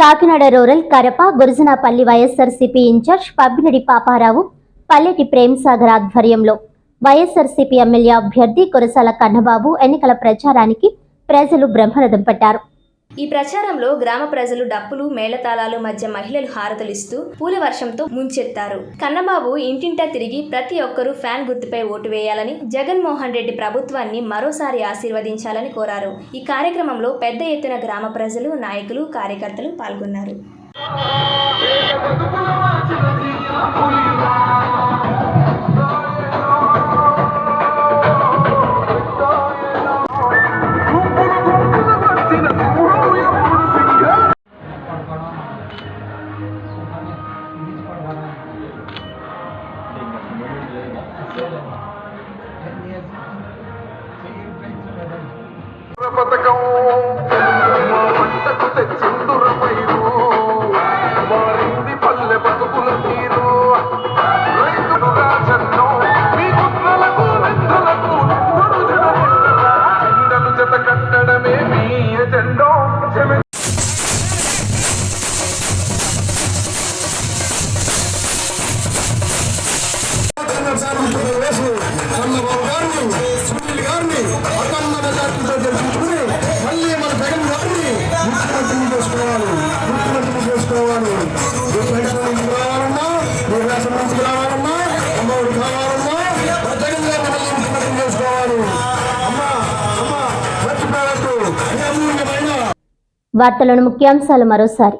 Kakinada rural Karapa Gurujanapalli YSRCP incharge Pabbinadi Paparao Palleti Premsagar ఆధ్వర్యంలో YSRCP MLA అభ్యర్థి కురసాల కన్నబాబు ఎన్నికల ప్రచారానికి ప్రజలు బ్రహ్మరథం పట్టారు. ఈ ప్రచారంలో గ్రామ ప్రజలు డప్పులు మేళతాళాలు మధ్య మహిళలు హారతలిస్తూ పూల వర్షంతో ముంచెత్తారు. కన్నబాబు ఇంటింటా తిరిగి ప్రతి ఒక్కరూ ఫ్యాన్ గుర్తుపై ఓటు వేయాలని జగన్మోహన్ రెడ్డి ప్రభుత్వాన్ని మరోసారి ఆశీర్వదించాలని కోరారు. ఈ కార్యక్రమంలో పెద్ద ఎత్తున గ్రామ ప్రజలు నాయకులు కార్యకర్తలు పాల్గొన్నారు. É mesmo. Atacar um గారిని అఖండ మెజార్టీతో గెలిపించుకుని మళ్ళీ మన జగన్ గారిని ముఖ్యమంత్రిని చేసుకోవాలి. ముఖ్యమంత్రిని చేసుకోవాలి. మీ నుంచి రావాలన్నా నుంచి రావాలన్నా అమ్మఒడి కావాలన్నా జగన్ గారిని మళ్ళీ ముఖ్యమంత్రిని చేసుకోవాలి. అమ్మా అమ్మా ముఖ్యాంశాలు మరోసారి.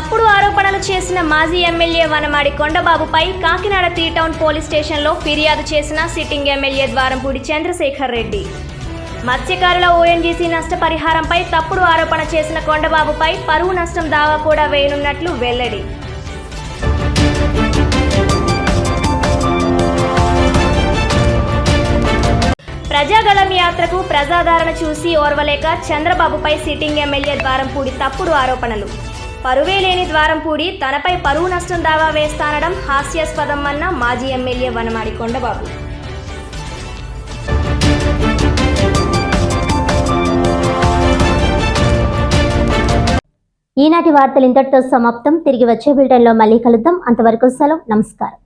తప్పుడు ఆరోపణలు చేసిన మాజీ ఎమ్మెల్యే వనమాడి కొండబాబుపై కాకినాడ త్రీ టౌన్ పోలీస్ స్టేషన్లో ఫిర్యాదు చేసిన సిట్టింగ్ ఎమ్మెల్యే ద్వారంపూడి చంద్రశేఖర్ రెడ్డి. మత్స్యకారుల ఓఎన్జీసీ నష్టపరిహారంపై తప్పుడు ఆరోపణ చేసిన కొండబాబుపై పరువు నష్టం దావా కూడా వేయనున్నట్లు వెల్లడి. ప్రజాగళం యాత్రకు ప్రజాదరణ చూసి ఓర్వలేక చంద్రబాబుపై సిట్టింగ్ ఎమ్మెల్యే ద్వారంపూడి తప్పుడు ఆరోపణలు. పరువే లేని ద్వారంపూడి తనపై పరువు నష్టం దావా వేస్తానడం హాస్యాస్పదం అన్న మాజీ ఎమ్మెల్యే వనమాడి కొండబాబు. ఈనాటి వార్తలు ఇంతటితో సమాప్తం. తిరిగి వచ్చే బిల్టన్లో మళ్ళీ కలుద్దాం. అంతవరకు సెలవు. నమస్కారం.